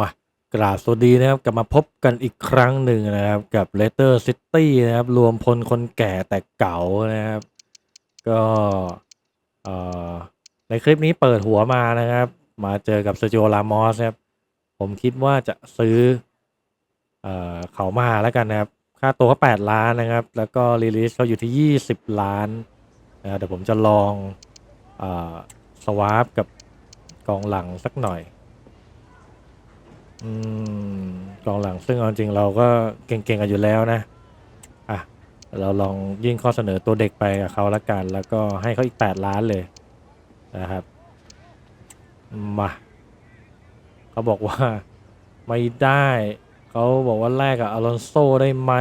มากราบสวัสดีนะครับ กลับมาพบกันอีกครั้งหนึ่งนะครับ กับเลเตอร์ซิตี้นะครับ รวมพลคนแก่แต่เก่านะครับ ก็ในคลิปนี้เปิดหัวมานะครับ มาเจอกับเซอร์จิโอลามอสครับ ผมคิดว่าจะซื้อเอเขามาแล้วกันนะครับ ค่าตัวเขาแปดล้านนะครับ แล้วก็รีลิสเขาอยู่ที่ยี่สิบล้านนะครับเดี๋ยวผมจะลองอสวาปกับกองหลังสักหน่อย อืมกองหลังซึ่งเอาจริงเราก็เก่งๆกันอยู่แล้วนะอะเราลองยื่นข้อเสนอตัวเด็กไปกับเขาละกัน แล้วก็ให้เขาอีกแปดล้านเลยนะครับมาเขาบอกว่าไม่ได้เขาบอกว่าแลกกับอลอนโซได้ไหม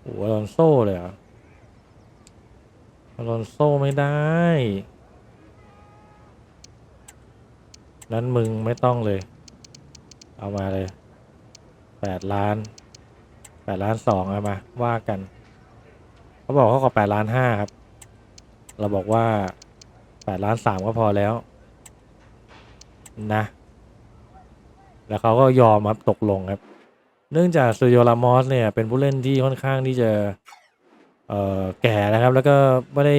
โอ้อลอนโซเลยเหรออลอนโซไม่ได้นั้นมึงไม่ต้องเลย เอามาเลยแปดล้านแปดล้านสองเอามาว่ากัน เขาบอกเขาขอแปดล้านห้าครับ เราบอกว่าแปดล้านสามก็พอแล้ว นะ แล้วเขาก็ยอมครับตกลงครับ เนื่องจากซูโยรามอสเนี่ยเป็นผู้เล่นที่ค่อนข้างที่จะเอ่อแก่นะครับ แล้วก็ไม่ได้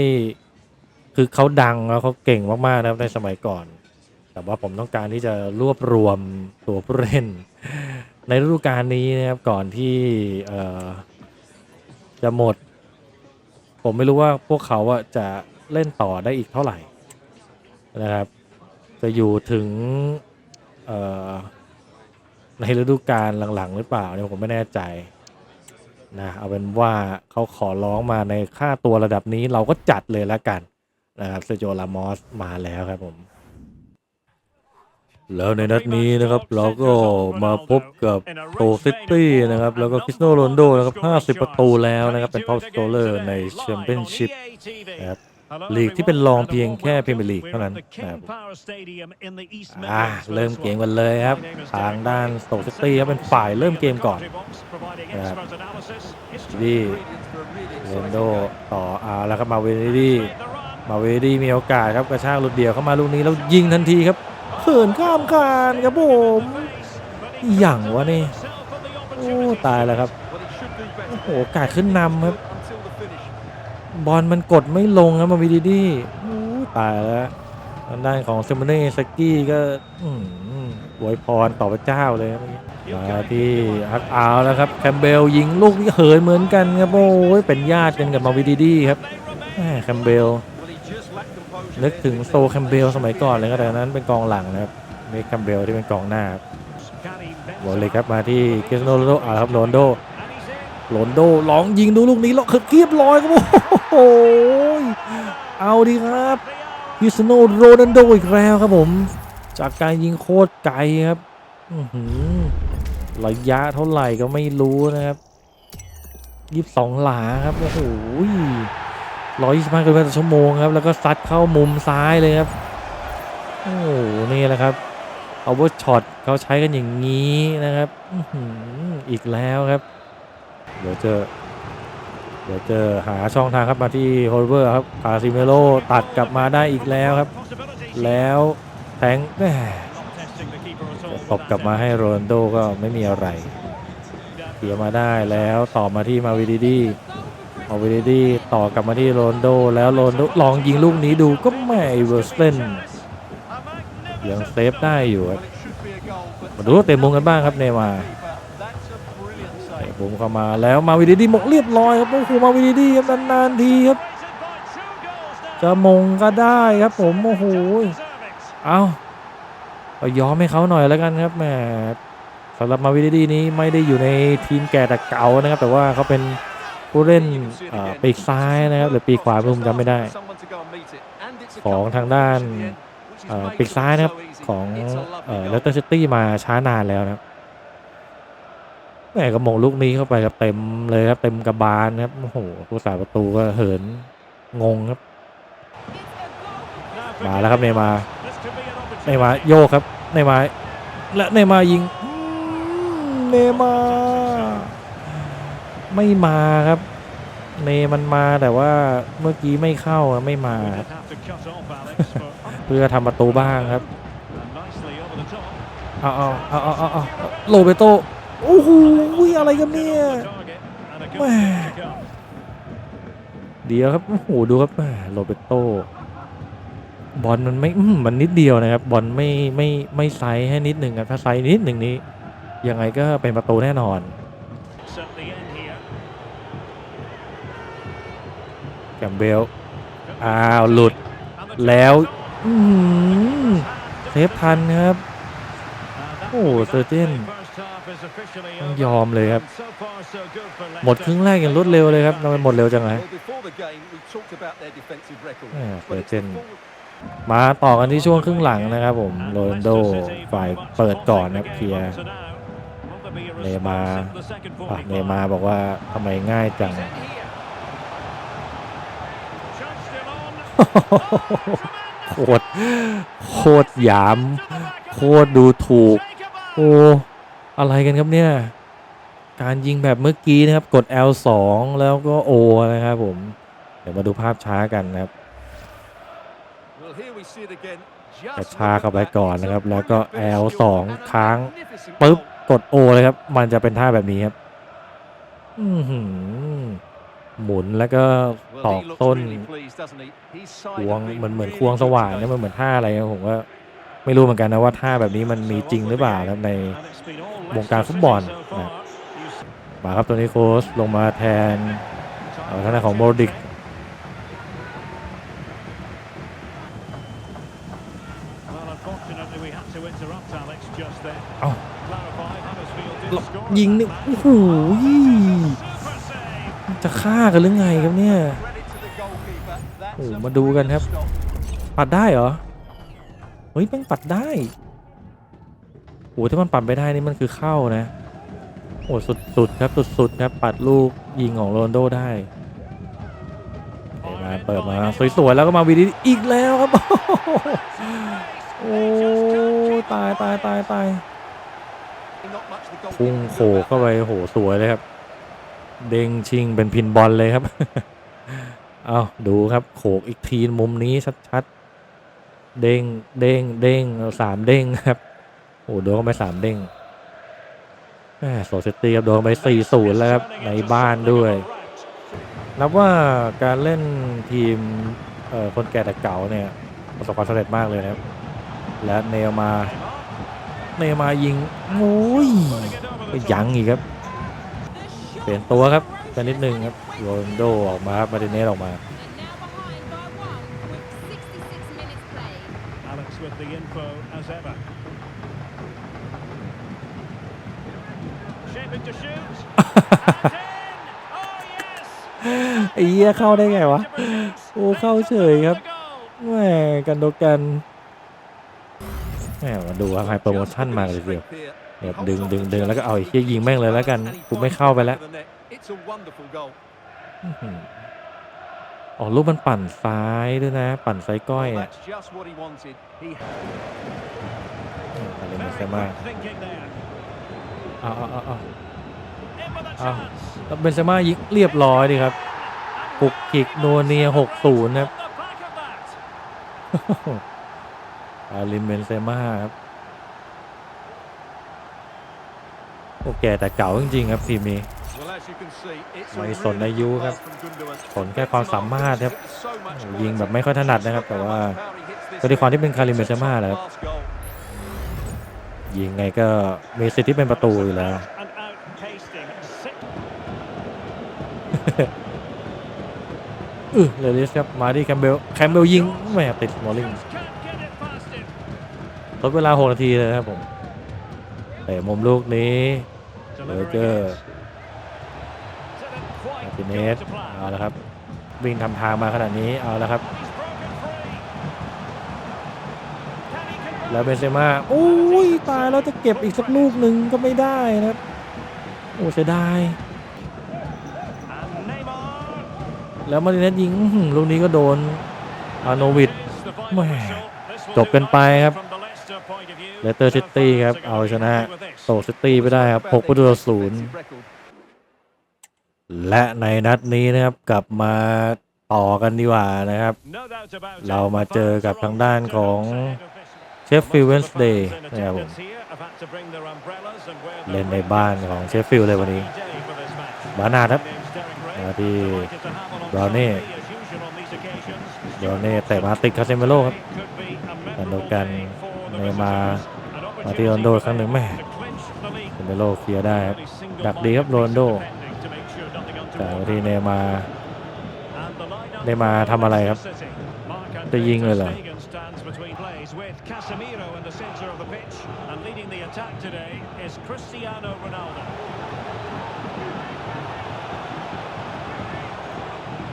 คือเขาดังแล้วเขาเก่งมากๆนะครับในสมัยก่อน แต่ว่าผมต้องการที่จะรวบรวมตัวผู้เล่น ในฤดูกาลนี้นะครับก่อนที่จะหมด ผมไม่รู้ว่าพวกเขาจะเล่นต่อได้อีกเท่าไหร่นะครับ จะอยู่ถึงในฤดูกาลหลังๆ หรือเปล่าเนี่ยผมไม่แน่ใจนะเอาเป็นว่าเขาขอร้องมาในค่าตัวระดับนี้เราก็จัดเลยแล้วกันนะครับเซโจลามอสมาแล้วครับผม แล้วในนัดนี้นะครับเราก็มาพบกับโตซิตี้นะครับแล้วก็คริสโนโรนโดนะครับ 50 ประตูแล้วนะครับ เป็นท็อปสโตเลอร์ในแชมเปี้ยนชิพนะครับลีกที่เป็นรองเพียงแค่พรีเมียร์ลีกเท่านั้นนะครับอ่าเริ่มเกมกันเลยครับ ทางด้านโตซิตี้ครับเป็นฝ่ายเริ่มเกมก่อนนะครับดีโรนโดต่ออาแล้วครับมาเวเนดี้มาเวเนดี้มีโอกาสครับกระชากหลุดเดี่ยวเข้ามาลูกนี้แล้วยิงทันทีครับ เขินข้ามคานครับผมอย่างวะนี่โอ้ตายแล้วครับโอ้โหกาสขึ้นนำครับ บอลมันกดไม่ลงครับมาวิดีดี้โอ้ตายแล้วทางด้านของเซมเน่สกี้ก็อวยพรต่อพระเจ้าเลยครับมาที่ฮักอาวแล้วครับแคมเบลยิงลูกที่เหินเหมือนกันครับโอ้ยเป็นญาติกันกับมาวิดีดี้ครับแคมเบล นึกถึงโซแคมเบลสมัยก่อนเลยก็แต่อันนั้นเป็นกองหลังนะครับเมคแคมเบลที่เป็นกองหน้าครับบอลเลยครับมาที่คริสโนโรโดอ่าครับโรนโดโรนโดลองยิงดูลูกนี้แล้วคือเรียบร้อยครับโอ้โหเอาดีครับคริสโนโรนันโดอีกแล้วครับผม จากการยิงโคตรไกลครับระยะเท่าไหร่ก็ไม่รู้นะครับยี่สิบสองหลาครับ โอ้โห ร้อยยี่สิบห้ากิโลเมตรต่อชั่วโมงครับแล้วก็ซัดเข้ามุมซ้ายเลยครับโอ้โหนี่แหละครับเอาว่าช็อตเขาใช้กันอย่างนี้นะครับอีกแล้วครับ เดี๋ยวเจอเดี๋ยวเจอหาช่องทางครับมาที่โฮลเวอร์ครับคาซิเมโลตัดกลับมาได้อีกแล้วครับ แล้วแทงแตบกลับมาให้โรนโดก็ไม่มีอะไรเสียมาได้แล้วต่อมาที่มาวิดีดี เอาเวเดดี้ต่อกลับมาที่โรนโดแล้วโรนโดลองยิงลูกนี้ดูก็ไม่เวอร์สเลนยังเซฟได้อยู่ครับมาดูเต็มมุมกันบ้างครับเนมาร์เตะมุมเข้ามาแล้วมาวิดีดี้มงเรียบร้อยครับโอ้โหมาวิดีดี้ครับนานๆทีครับ จะมงก็ได้ครับผมโอ้โหเอาเอายอมให้เขาหน่อยแล้วกันครับแหมสำหรับมาวิดีดี้นี้ไม่ได้อยู่ในทีมแก่แต่เก่านะครับ แต่ว่าเขาเป็น ผู้เล่นเอ่อปีกซ้ายนะครับหรือปีกขวาผมจำไม่ได้ ของทางด้านเอ่อปีกซ้ายนะครับของเลสเตอร์ซิตี้มาช้านานแล้วนะครับแหม่ก็มงลูกนี้เข้าไปครับเต็มเลยครับเต็มกระบาลครับโอ้โหผู้สาประตูก็เหินงงครับมาแล้วครับเนย์มาร์เนย์มาร์โยกครับเนย์มาร์และเนย์มาร์ยิงอืมเนย์มาร์ ไม่มาครับเนมันมาแต่ว่าเมื่อกี้ไม่เข้าอะไม่มาครับเพื่อทำประตูบ้างครับเอาเอาเอาเอาเอาเอาโรเบโตโอ้โหอะไรกันเนี่ยแม่เดียวครับโอ้โหดูครับแหม่โรเบโตบอลมันไม่อืมมันนิดเดียวนะครับบอลไม่ไม่ไม่ไซส์ให้นิดหนึ่งครับถ้าไซส์นิดหนึ่งนี้ยังไงก็เป็นประตูแน่นอน แกมเบลอ้าวหลุดแล้วเซฟทันครับ โอ้โหเซอร์เจนต้องยอมเลยครับ หมดครึ่งแรกอย่างรวดเร็วเลยครับทำไมหมดเร็วจังไง Yeah, Burton. มาต่อกันที่ช่วงครึ่งหลังนะครับผมโรนโดฝ่ายเปิดก่อนนะเคลียร์เนมาเนมาบอกว่าทำไมง่ายจัง โคตรโคตรหยาม โคตรดูถูก โอ้อะไรกันครับเนี่ย การยิงแบบเมื่อกี้นะครับ กด L2 แล้วก็ O นะครับผม เดี๋ยวมาดูภาพช้ากันนะครับกระชากเข้าไปก่อนนะครับ แล้วก็ L2 ค้างปึ๊บกด O เลยครับ มันจะเป็นท่าแบบนี้ครับ อือ หือหมุนแล้วก็ตอกต้นควงเหมือนเหมือนควงสว่านเนี่ยมันเหมือนท่าอะไรครับผมก็ไม่รู้เหมือนกันนะว่าท่าแบบนี้มันมีจริงหรือเปล่านะครับในวงการฟุตบอลนะครับมาครับตัวนี้โค้ชลงมาแทนเอ่อทางด้านของโมดิกเอ้ายิงนี่โอ้โห จะฆ่ากันหรือไงครับเนี่ยโอ้มาดูกันครับ ปัดได้เหรอ เฮ้ยแม่งปัดได้โอ้ถ้ามันปัดไม่ได้นี่มันคือเข้านะโอ้สุดๆครับสุดๆครับปัดลูกยิงของโรนโดได้เมาเปิดมาสวยๆแล้วก็มาวีดีอีกแล้วครับ โอ้ตายตายตายตายพุ่งโขกเข้าไปโหสวยเลยครับ เด้งชิงเป็นพินบอลเลยครับ เอาดูครับโขกอีกทีมุมนี้ชัดๆ เด้งเด้งเด้งสามเด้งครับ โอ้โดนไปสามเด้งแหมโซเซตี้ครับโดนไปสี่ศูนย์แล้วครับในบ้านด้วยนับว่าการเล่นทีมเอ่อคนแก่แต่เก่าเนี่ยประสบความสำเร็จมากเลยนะครับ และเนลมา เนลมายิงโอ้ยยังอีกครับ เปลี่ยนตัวครับกันนิดนึงครับโรนลโดออกมาครับมาร์ติเนสออกมา And now behind by one with 66 minutes played. Alex with the info as ever. Shaping to shoot. and in! Oh yes! ไอ้เหี้ยเข้าได้ไงวะ Opportunities. โอ้เข้าเฉยครับ The goal. แหมกันโดกันแหมมาดูครับไฮโปรโมชั่นมาเลยทีเดียว แบบดึงดึงดึงแล้วก็เอาไอ้เหี้ยยิงแม่งเลยแล้วกันกูไม่เข้าไปแล้วอ๋อลูกมันปั่นซ้ายด้วยนะ ปั่นซ้ายก้อยอะอะไรม่ Very ใช่มาก quick thinking there. เอาเอาเอาเอาเบนเซม่ายิงเรียบร้อยดีครับปุกกิกโนเนียหกศูนย์ครับอาลิมเบนเซม่าครับ โอ้แก่แต่เก่าจริงๆครับทีมนี้ไม่สนอายุครับ สนแค่ความสามารถครับยิงแบบไม่ค่อยถนัดนะครับ แต่ว่าก็ด้วยความที่เป็นคาริมเบนเซม่าแหละครับยิงไงก็มีสิทธิ์ที่เป็นประตูอยู่แล้วเออเลลิสครับมาที่แคมเบลแคมเบลยิงแหมติดมอลลิง can't get it past him. ทดเวลา 6 นาทีเลยครับผม แต่มุมลูกนี้เบอร์เกอร์มาร์ติเนสเอาละครับ วิ่งทำทางมาขนาดนี้เอาละครับ แล้วเบนเซม่าโอ้ยตายแล้วจะเก็บอีกสักลูกหนึ่งก็ไม่ได้นะครับ โอ้เสียดายแล้วมาร์ติเนสยิงลูกนี้ก็โดนอาโนวิดแหม่จบกันไปครับ from the Leicester point of view. เลสเตอร์ซิตี้ครับ เอาชนะโซซิตี้ไปได้ครับ6ประตูต่อศูนย์และในนัดนี้นะครับกลับมาต่อกันดีกว่านะครับ เรามาเจอกับทางด้านของเชฟฟิลด์เวนสเดย์นะครับผมเล่นในบ้านของเชฟฟิลด์เลยวันนี้บานาครับมาที่บราวนี่บราวนี่แต่มาติดคาเซมิโร่ครับกันโดกัน เนย์มา มาที่โรนโดครั้งหนึ่งแม่คาเซมิโร่เคลียร์ได้ครับดักดีครับโรนโดแต่ที่เนย์มาร์เนย์มาทำอะไรครับ จะยิงเลยเหรอ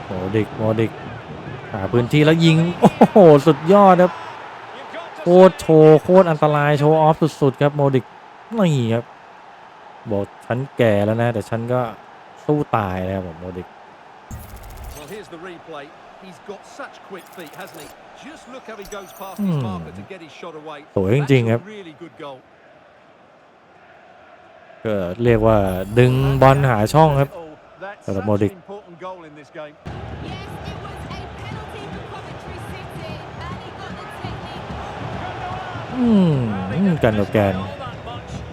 โมดิกโมดิกหาพื้นที่แล้วยิง โอ้โห สุดยอดครับ โคตรโชว์โคตรอันตรายโชว์ออฟสุดๆครับโมดิกนี่ครับบอกฉันแก่แล้วนะ แต่ฉันก็สู้ตายนะครับผมโมดิก Well, here's the replay. He's got such quick feet, hasn't he? Just look how he goes past Hmm. his marker to get his shot away. สวยจริงๆครับ That's a really good goal. ก็เรียกว่าดึงบอลหาช่องครับ Oh, that's For the such Modric. an important goal in this game. Yes, อืมกันโดแกน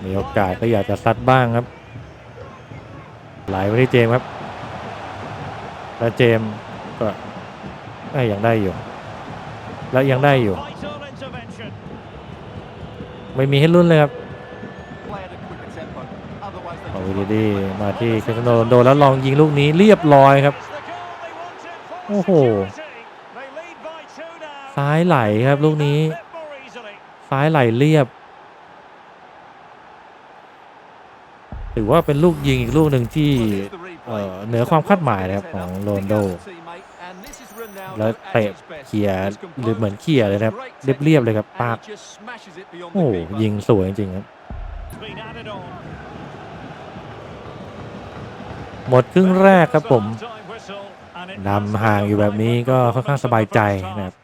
มีโอกาสก็อยากจะซัดบ้างครับ ไหลไปที่เจมครับ แล้วเจมก็เอ้ยยังได้อยู่ แล้วยังได้อยู่ ไม่มีให้ลุ้นเลยครับ Play at a quicker tempo. Otherwise, they เอา just วี run ดี into มาที่คริสเตียโนโรนโดแล้วลองยิงลูกนี้เรียบร้อยครับ โอ้โห ซ้ายไหลครับลูกนี้ ซ้ายไหลเรียบ ถือว่าเป็นลูกยิงอีกลูกหนึ่งที่เหนือความคาดหมายนะครับของโรนโด แล้วเตะเขี่ยหรือเหมือนเขี่ยเลยนะครับเรียบๆเลยครับปากโอ้ยิงสวยจริงๆครับหมดครึ่งแรกครับผมนำห่างอยู่แบบนี้ก็ค่อนข้างสบายใจนะครับ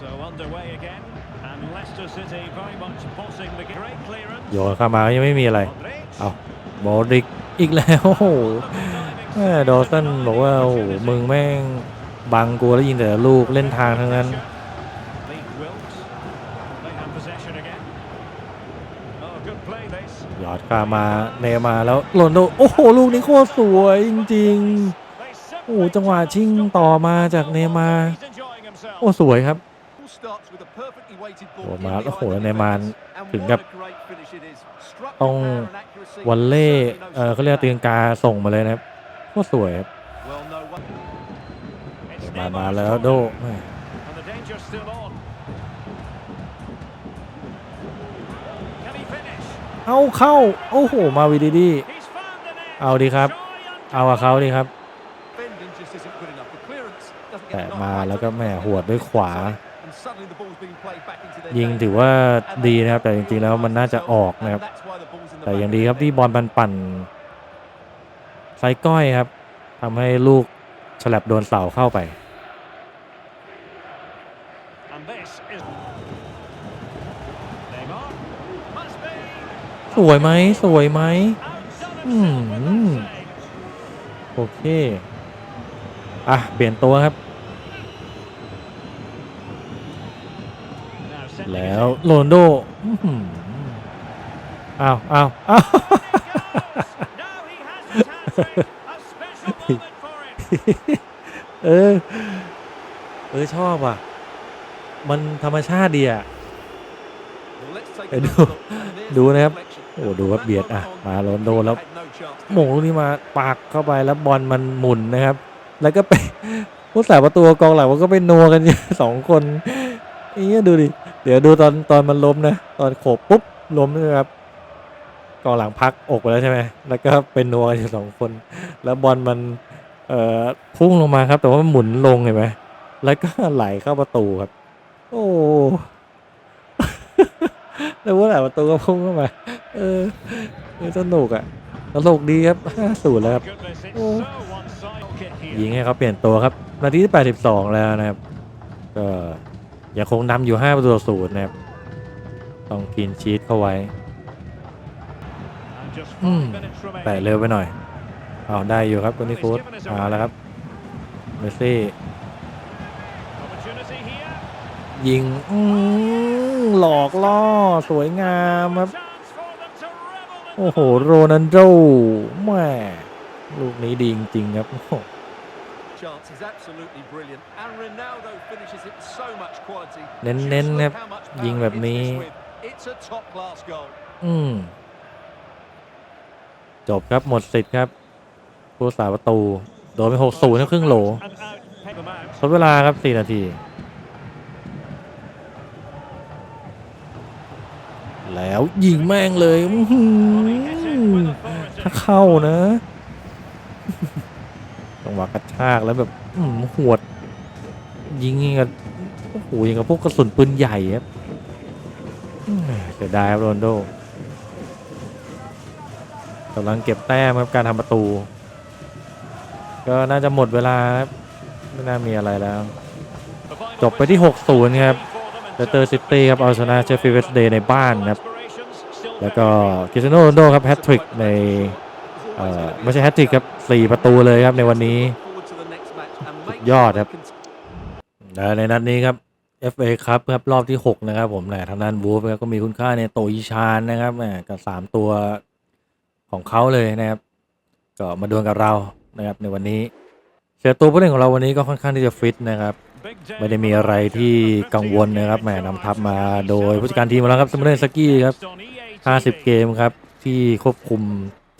So underway again, and Leicester City very much bossing the game. Great clearance. โยนเข้ามายังไม่มีอะไร เอาโมดริกอีกแล้วโอ้โหดอสันบอกว่าโอ้โหมึงแม่งบังกูแล้วยิงแต่ลูกเล่นทางทั้งนั้นหยอดเข้ามาเนมาแล้วโรนโดโอ้โหลูกนี้โคตรสวยจริงๆโอ้จังหวะชิงต่อมาจากเนมา โอ้สวยครับ Starts with a perfectly weighted ball โอ้ in มา behind โอ้โห the แล้วเนมาน defence. And ถึง what กับ a great finish it is. Struck ต้อง with power and accuracy. วันเล่ Certainly no เออเขาเรียกว่าตี second ลังกาส่งมาเลยนะครับโคตรสวยครับ Well, no one. It's มา Neymar's มาแล้วโด corner, แม่ And the danger's still on. Can he finish? เอาเข้า โอ้โห มาวีดีดี He's found the net. เอาดีครับ Joy เอากับเขาดีครับ Defending just isn't good enough. The clearance doesn't แตะ get the มา knock right แล้วก็ on แหม่ the หวดด้วยขวา And suddenly the ball's being played back into their ยิง game. ถือว่าดีนะครับ แต่จริงๆแล้วมันน่าจะออกนะครับ And that's why the ball's in the แต่ back ยัง of ดี their ครับ net. ที่บอลมันปั่นไซก้อยครับทำให้ลูกฉลับโดนเสาเข้าไป And this is Neymar. Must be. สวยไหมสวยไหม Outdone himself with that Hmm. save. โอเค อะ เปลี่ยนตัวครับ Now sending แล้วโรนโดอ้าวอ้าวอ้าวเออ เออ ชอบอะ มันธรรมชาติดีอะ Well, let's take เอ้ย another ดู ดูนะครับ โอ้ ดูครับ That เบียดอะ มาโรนโดแล้วหมงลูกนี้มาปากเข้าไปแล้วบอลมันหมุนนะครับ แล้วก็ไปผู้สาประตูกองหลังมันก็ไปนัวกันอยู่สองคนเอ้ยดูดิ เดี๋ยวดูตอนตอนมันล้มนะ ตอนโขบปุ๊บล้มนะครับกองหลังพักอกไปแล้วใช่ไหมแล้วก็เป็นนัวอยู่สองคน แล้วบอลมันเอ่อพุ่งลงมาครับ แต่ว่ามันหมุนลงเห็นไหมแล้วก็ไหลเข้าประตูครับ โอ้แล้วว่าไหลประตูก็พุ่งเข้ามา เออเออสนุกอะตลกดีครับสูตรแล้วครับยิงให้เขาเปลี่ยนตัวครับ นาทีที่82แล้วนะครับ ก็ ยังคงนำอยู่5ประตูต่อศูนย์นะครับ ต้องกินชีตเข้าไว้ แต่เร็วไปหน่อย เอาได้อยู่ครับคนนี้ฟูดเอาแล้วครับ เมสซี่ ยิงหลอกล่อ สวยงามครับ โอ้โห โรนันโดแม่ลูกนี้ดีจริงๆครับ Chance is absolutely brilliant, and Ronaldo finishes it with so much quality. เน้น Just ๆครับ look how much power ยิงแบบ hits นี้ this with. It's a top-class goal. อืมจบครับหมดสิทธิ์ครับผู้สาประตู โดนไปหกศูนย์ครึ่งโหล and out, pick them out. ทดเวลาครับสี่นาที แล้วยิงแม่งเลยอื้อหื He hit it อ with ถ้า authority. เข้านะจัง หวะกระชากแล้วแบบอืมหวด ยิงยิงกับโอ้โหยิงกับพวกกระสุนปืนใหญ่ครับเสียดายครับโรนโดกำลังเก็บแต้มครับการทำประตู ก็น่าจะหมดเวลาครับไม่น่ามีอะไรแล้ว จบไปที่ 6-0 ครับเลสเตอร์ซิตี้ครับเอาชนะเชฟฟิลด์เวสเดย์ในบ้านครับ แล้วก็คริสเตียโนโรนโดครับแฮตทริกใน ไม่ใช่แฮตทริกครับ4ประตูเลยครับในวันนี้ยอดครับในนัดนี้ครับ FA ครับครับรอบที่ 6 นะครับผมแหละทางด้านบูฟก็มีคุณค่าในโตอิชานนะครับแหมกับ 3 ตัวของเขาเลยนะครับ ก็มาดวลกับเรานะครับในวันนี้เสียตัวผู้เล่นของเราวันนี้ก็ค่อนข้างที่จะฟิตนะครับ ไม่ได้มีอะไรที่กังวลนะครับแหมนำทัพมาโดยผู้จัดการทีมของเราครับสมเด็จสกี้ครับ 50 เกมครับที่ควบคุม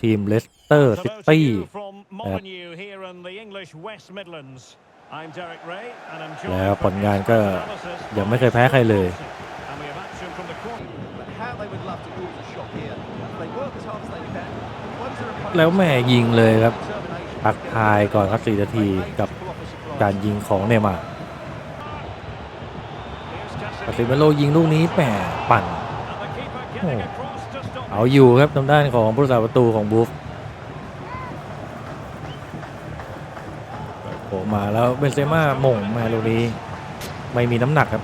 ทีมเลสเตอร์ For ซิ those of ตี้ you from Molineux here in the English West Midlands, I'm Derek Ray and I'm joined แล้ว for ผลงานก็ analysis ยังไม่เคยแพ้ใครเลย And we have action from the corner. But how they would love to cause a shock here. They work as hard as they can. Close their opponents' แล้วแหม่ยิงเลยครับ determination. ทักทายก่อนครับ4นาทีกับ Able to offer surprise. การยิงของเนย์มาร์ Here's คาซิ Casemiro. เมโลยิงลูกนี้แหมปั่น And the เอาอยู่ครับทางด้านของผู้รักษาประตูของบูฟโผมาแล้วเบนเซม่าหม่งมาลูกนี้ไม่มีน้ำหนักครับ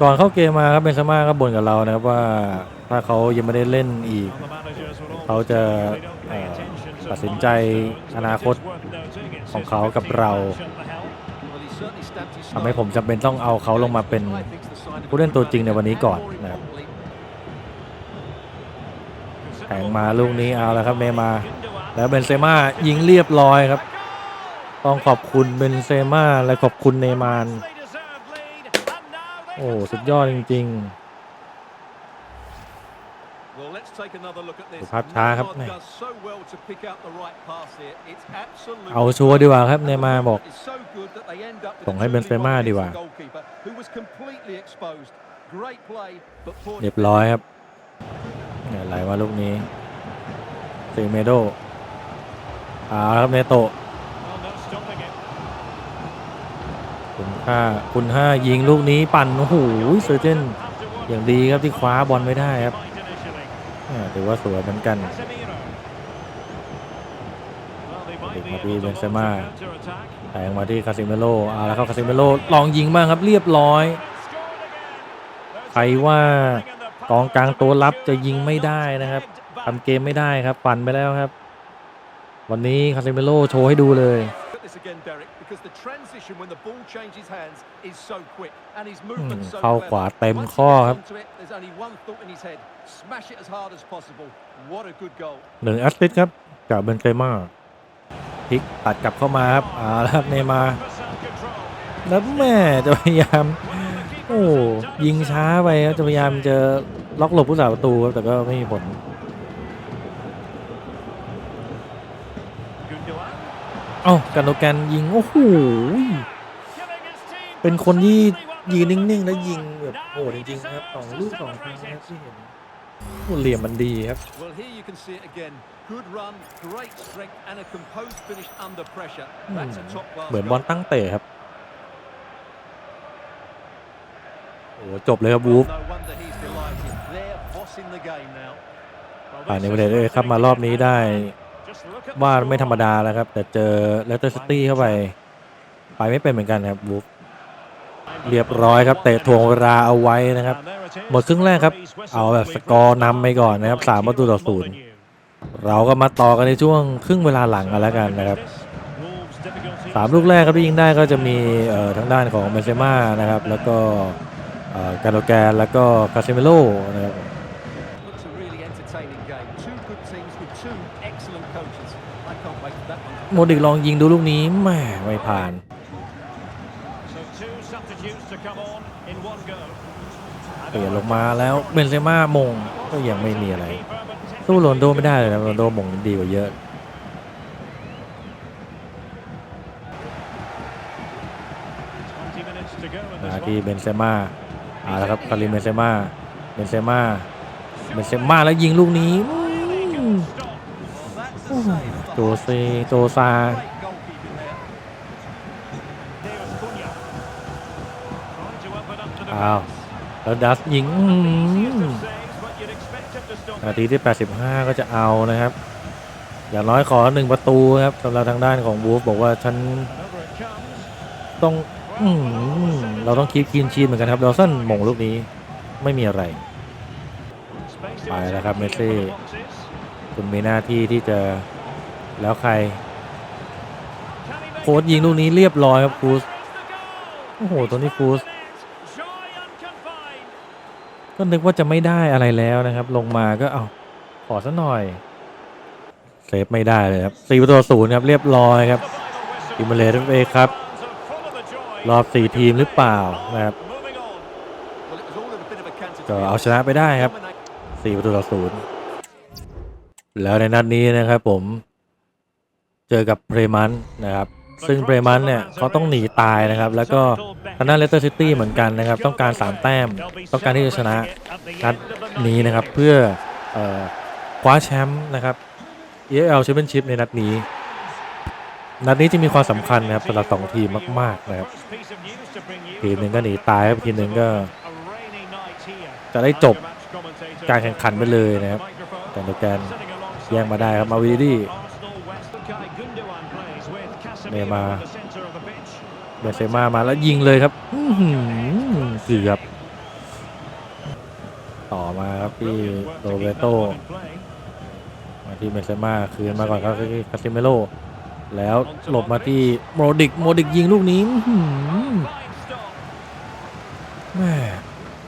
ก่อนเข้าเกมมาครับเบนเซม่าก็บ่นกับเรานะครับว่าถ้าเขายังไม่ได้เล่นอีก เขาจะตัดสินใจอนาคตของเขากับเราทำให้ผมจำเป็นต้องเอาเขาลงมาเป็นผู้เล่นตัวจริงในวันนี้ก่อนนะครับ แข่งมาลูกนี้เอาแล้วครับเนย์มาร์แล้วเบนเซม่ายิงเรียบร้อยครับ ต้องขอบคุณเบนเซม่าและขอบคุณเนย์มาร์โอ้สุดยอดจริง Well, let's take another look at this. ดูภาพช้าครับ Neymar แม่ does so well to pick out the right pass here. It's absolutely เอาชัวร์ดีกว่าครับเนย์มาร์บอก It's so good that they end up with ส่งให้ a เบนเซม่า 2v1 ดีกว่า against the goalkeeper, who was completely exposed. Great play, but poor เรียบร้อยครับ เนี่ยไหลมาลูกนี้ซีเมโดอาครับเนโตคุณค่าคุณห้ายิงลูกนี้ปั่นโอ้โหเซอร์เจนอย่างดีครับที่คว้าบอลไม่ได้ครับถือว่าสวยเหมือนกัน Casemiro. Well, they might be Dik able to Benzema. launch a counter-attack. แทงมาที่คาซิเมโลอาแล้วครับคาซิเมโลลองยิงบ้างครับเรียบร้อย ใครว่า กองกลางตัวรับจะยิงไม่ได้นะครับทำเกมไม่ได้ครับปั่นไปแล้วครับ วันนี้คาซิเมโลโชว์ให้ดูเลย Look at this again, Derek, because the transition when the ball changes hands is so quick and his movement so เข้า clever. ขวาเต็ม Once he ข้อ gets ครับ onto it, there's only one thought in his head: smash it as hard as possible. What a good goal! หนึ่งแอสซิสต์ครับจากเบนเซม่าพลิกตัดกลับเข้ามาครับเอาละครับเนย์มาร์ For self-control. แล้วแม่จะพยายาม โอ้ยิงช้าไปครับจะพยายามจะ ล็อกหลบผู้สาประตูครับแต่ก็ไม่มีผล Gundogan. เอ้ากันโดแกนยิง โอ้โห Giving his team เป็นคนที่ precisely what ยืน they นิ่งๆ wanted. แล้วยิงแบบโหดจริง ๆ ครับสองลูกสองครั้งนะครับที่เห็นโอ้เหลี่ยมมันดีครับ Well, here you can see it again. Good run, great strength, and a composed finish under pressure. That's a top class เหมือนบอล goal. ตั้งเตะครับ โอ้โหจบเลยครับวู Well, ฟ They're bossing the game now. Well, ผ่านใน this ประเทศ is เลยครับมารอบนี้ได้ Just look at the ว่าไม่ธรรม score. ดาแล้วครับ แต่เจอเลสเตอร์ซิตี้เข้าไป ไปไม่เป็นเหมือนกันครับวูฟเรียบร้อยครับเตะถ่วงเวลาเอาไว้นะครับ And there it is. หมดครึ่งแรกครับ เอาแบบสกอร์นำไปก่อนนะครับสามประตูต่อศูนย์เราก็มาต่อกันในช่วงครึ่งเวลาหลังกันแล้วกันนะครับสามลูกแรกครับที่ยิงได้ก็จะมีเอ่อทางด้านของเบนเซม่านะครับ แล้วก็อ่าการโดแกนแล้วก็คาเซเมโลนะครับ โมดิกลองยิงดูลูกนี้แหม่ไม่ผ่าน So two substitutes to come on in one go. เปลี่ยนลงมาแล้วเบนเซม่ามงก็ยังไม่มีอะไรสู้โรนลโดไม่ได้เลยนะโรนลโดมงดีกว่าเยอะ20 minutes to go in มา this ที่ one. เบนเซม่าเอาละครับคาริมเบนเซม่าเบนเซม่าเบนเซม่าแล้วยิงลูกนี้ โจเซโจซาอ้าวแล้วดัสยิงนาทีที่ 85 ก็จะเอานะครับ อย่างน้อยขอหนึ่งประตูครับสำหรับทางด้านของวูฟบอกว่าฉันต้องอเราต้องคีบคีนชีนเหมือนกันครับดอสันมงลูกนี้ไม่มีอะไร ไปแล้วครับเมสซี่ front of the boxes. คุณมีหน้าที่ที่จะแล้วใคร Can he make โค้ด it ยิงลูกนี้เรียบร้อยครับครูส There's the goal. โอ้โหตัวนี้ครูส Joy unconfined. ก็นึกว่าจะไม่ได้อะไรแล้วนะครับ ลงมาก็เอาขอซะหน่อยเซฟไม่ได้เลยครับสี่ประตูต่อศูนย์ครับเรียบร้อยครับ The final whistle. อิมเมเลสเอครับ Fans are full of the joy. รอบสี่ทีมหรือเปล่านะครับ Moving on. Well, it was all in a bit of a canter. to ก็ be เอา honest. ชนะไปได้ครับ Dominate. สี่ประตูต่อศูนย์ แล้วในนัดนี้นะครับผมเจอกับเพรมันนะครับ ซึ่งเพรมันเนี่ยเขาต้องหนีตายนะครับ แล้วก็ทางด้านเลสเตอร์ซิตี้เหมือนกันนะครับ ต้องการ 3 แต้ม ต้องการที่จะชนะนัดนี้นะครับ เพื่ออคว้าแชมป์นะครับ EFL Championship ในนัดนี้ นัดนี้จะมีความสำคัญนะครับสำหรับสองทีมมากๆนะครับ ทีมหนึ่งก็หนีตายครับทีมหนึ่งก็ จะได้จบการแข่งขันไปเลยนะครับแต่โดยการ แย่งมาได้ครับมาวีดีเนย์มาเบเซมามาแล้วยิงเลยครับอื้อหือเกือบต่อมาครับที่โรเบโตมาที่เบเซมาคืนมาก่อนครับที่คาซิเมโลแล้วหลบมาที่โมดิกโมดิกยิงลูกนี้แม่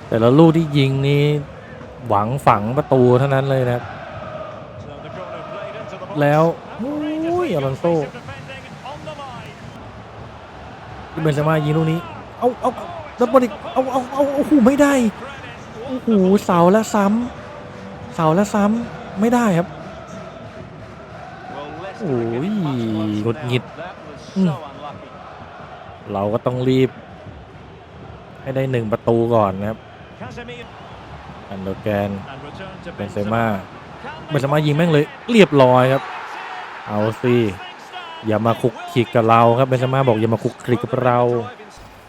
แต่ละลูกที่ยิงนี้หวังฝังประตูเท่านั้นเลยนะครับ แล้วโอ้ยอลอนโซเบนเซม่ายิงลูกนี้ เอาเอาเอาแล้วโมดิกเอาเอาเอาโอ้โหไม่ได้โอ้โหเสาและซ้ำเสาและซ้ำไม่ได้ครับโอ้ยหงุดหงิดเราก็ต้องรีบ ให้ได้หนึ่งประตูก่อนนะครับอันโดแกนเบนเซม่า เบนเซม่ายิงแม่งเลยเรียบร้อยครับ เอาสิอย่ามาคุกคิกกับเราครับเบนเซม่าบอกอย่ามาคุกคิกกับเรา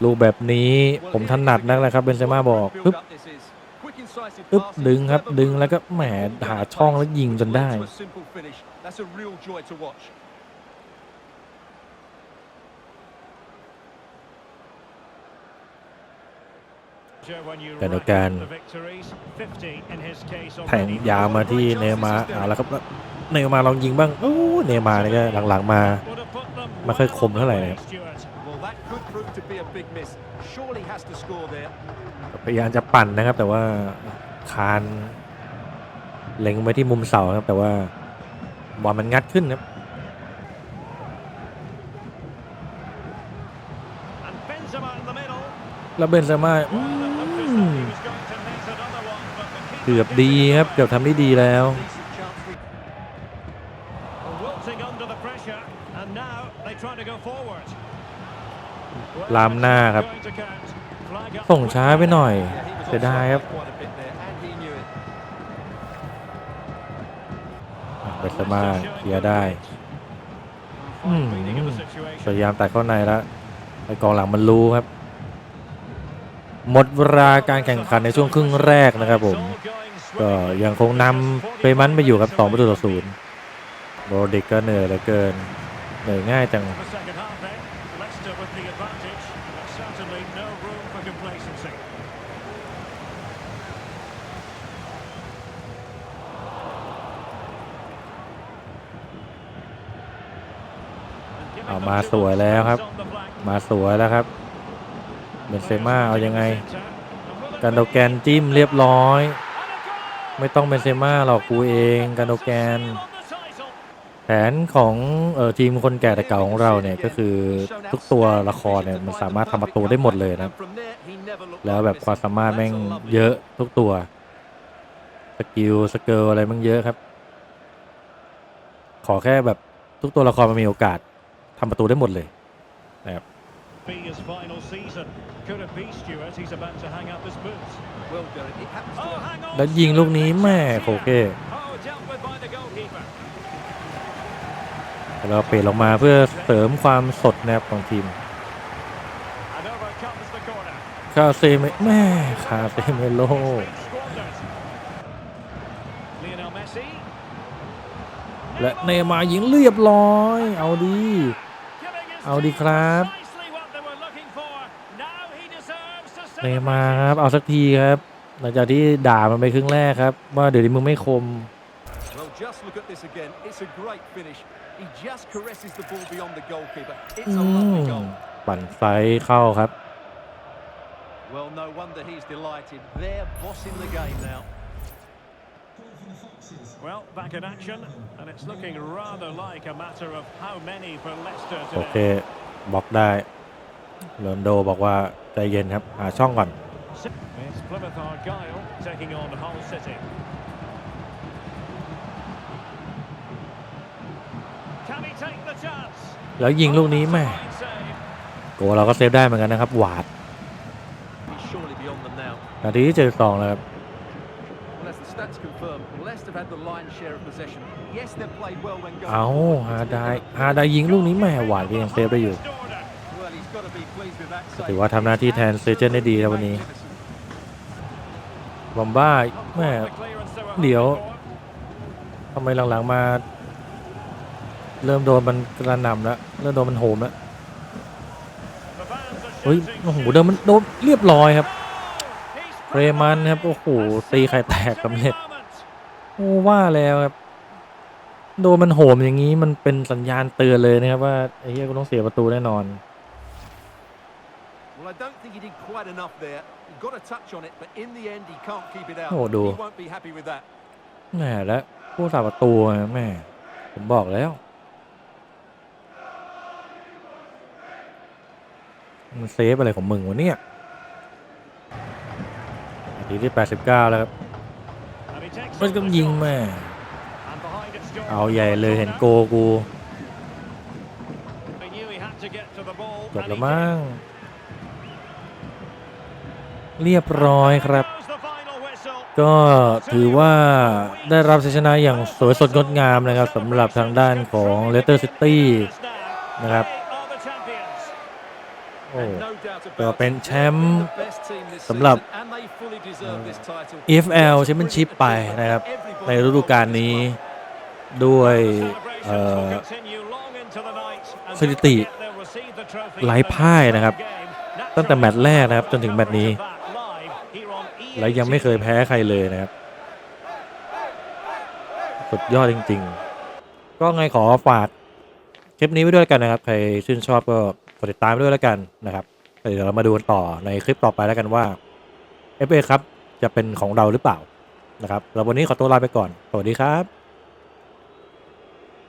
ลูกแบบนี้ผมถนัดนักเลยครับเบนเซม่าบอกปึ๊บปึ๊บดึงครับดึงแล้วก็แหมหาช่องแล้วยิงจนได้ to a simple finish. That's a real joy to watch. แต่เดียวกันแทงยาวมาที่เนย์มาร์เอาละครับแล้วเนย์มาร์ลองยิงบ้างโอ้เนย์มาร์นี่ก็หลังๆมาไม่ค่อยคมเท่าไหร่นะครับ Well, that could prove to be a big miss. Surely has to score there. พยายามจะปั่นนะครับ แต่ว่าคานเล็งไปที่มุมเสาครับ แต่ว่าบอลมันงัดขึ้นครับแล้วเบนซาม่าอืม เกือบดีครับ เกือบทำได้ดีแล้ว ลามหน้าครับ ส่งช้าไปหน่อยเสียดายครับเบนซาม่าเคลียร์ได้พยายามตัดเข้าในแล้วไอกองหลังมันรู้ครับ หมดเวลาการแข่งขันในช่วงครึ่งแรกนะครับผมก็ยังคงนำเปมันไปอยู่ครับ2ประตูต่อศูนย์โรดิกก็เหนื่อยเหลือเกินเหนื่อยง่ายจังเอามาสวยแล้วครับ มาสวยแล้วครับ เบนเซม่าเอายังไง กันโดแกนจิ้มเรียบร้อย ไม่ต้องเป็นเซม่าหรอกกูเองกันโดแกน แผนของเออทีมคนแก่แต่เก่าของเราเนี่ยก็คือทุกตัวละครเนี่ยมันสามารถทำประตูได้หมดเลยนะแล้วแบบความสามารถแม่งเยอะทุกตัวสกิลสเกิลอะไรแม่งเยอะครับ ขอแค่แบบทุกตัวละครมันมีโอกาสทำประตูได้หมดเลยนะครับ Be his final season. Could it be Stuart? He's about to hang up his boots. Well, Derek, it happens to Oh, us. hang on. แล้วยิงลูกนี้แม่โอเค Oh, dealt with by the goalkeeper. แล้วเปลี่ยนลงมาเพื่อเสริมความสดนะครับของทีม And over comes the corner. คาเซเมแม่คาเซเมโล It's been squandered. Lionel Messi. และเนย์มาร์ยิงเรียบร้อย เอาดี Giving his เอาดี team ครับ precisely what they were looking for. Now he deserves to เนย์ celebrate มาร์ it. ครับ เอาสักทีครับ หลังจากที่ด่ามันไปครึ่งแรกครับ ว่าเดี๋ยวนี้มึงไม่คม Well, just look at this again. It's a great finish. He just caresses the ball beyond the goalkeeper. It's อื a lovely ม goal. ปั่นไซส์เข้าครับ Well, no wonder he's delighted. They're bossing the game now. Well, back in action, and it's looking rather like a matter of how many for Leicester โอเค today. บล็อกได้ โรนลโดบอกว่าใจเย็นครับ หาช่องก่อน It's Plymouth Argyle taking on Hull City. Can he take the chance? แล้วยิงลูกนี้แม่ Fine save. โกเราก็เซฟได้เหมือนกันนะครับ หวาด He's surely beyond them now. นาทีที่เจ็ดสองแล้วครับ Well, as the stats confirm, Leicester have had the lion's share of possession. Yes, they've played well when going เอา forward. ฮาไดฮาไดยิงลูกนี้แม่หวาดก็ยังเซฟได้อยู่ Restored ถือว่าทำหน้าที่แทนเซเจนได้ดีครับวันนี้บอมบ้าแม่เดี๋ยวทำไมหลังๆมา เริ่มโดนมันกระหน่ำแล้วเริ่มโดนมันโหมแล้วเฮ้ยโอ้โหเดินมันโดนเรียบร้อยครับเรมันครับโอ้โหตีไข่แตกสำเร็จโอ้ว่าแล้วครับโดนมันโหมอย่างนี้มันเป็นสัญญาณเตือนเลยนะครับว่าไอ้เหี้ยกูต้องเสียประตูแน่นอน I don't think he did quite enough there. He got a touch on it, but in the end, he can't keep it out. Oh, do. He won't be happy with that. แหมแล้วผู้สาประตูอะแม่ผมบอกแล้ว มันเซฟอะไรของมึงวะเนี่ยนาทีที่ 89 แล้วครับ And he takes มัน on ก็ the ยิง shot. แม่ And behind it's Jordan เอาใหญ่เลยเห็นโกกู He knew he had to get to the ball. จบ and แล้ว he มั้ง did. เรียบร้อยครับ ก็ถือว่าได้รับชัยชนะอย่างสวยสดงดงามนะครับสำหรับทางด้านของเลสเตอร์ซิตี้นะครับโอ้ก็เป็นแชมป์สำหรับ EFL Championship ไปนะครับ ในฤดูกาลนี้ด้วยสถิติหลายพ่ายนะครับ ตั้งแต่แมตช์แรกนะครับ จนถึงแมตช์นี้ และยังไม่เคยแพ้ใครเลยนะครับสุดยอดจริง ๆ ก็ไงขอฝากคลิปนี้ไว้ด้วยกันนะครับ ใครชื่นชอบก็กดติดตามไว้ด้วยแล้วกันนะครับเดี๋ยวเรามาดูกันต่อในคลิปต่อไปแล้วกันว่า FA ครับจะเป็นของเราหรือเปล่านะครับแล้ววันนี้ขอตัวลาไปก่อน สวัสดีครับ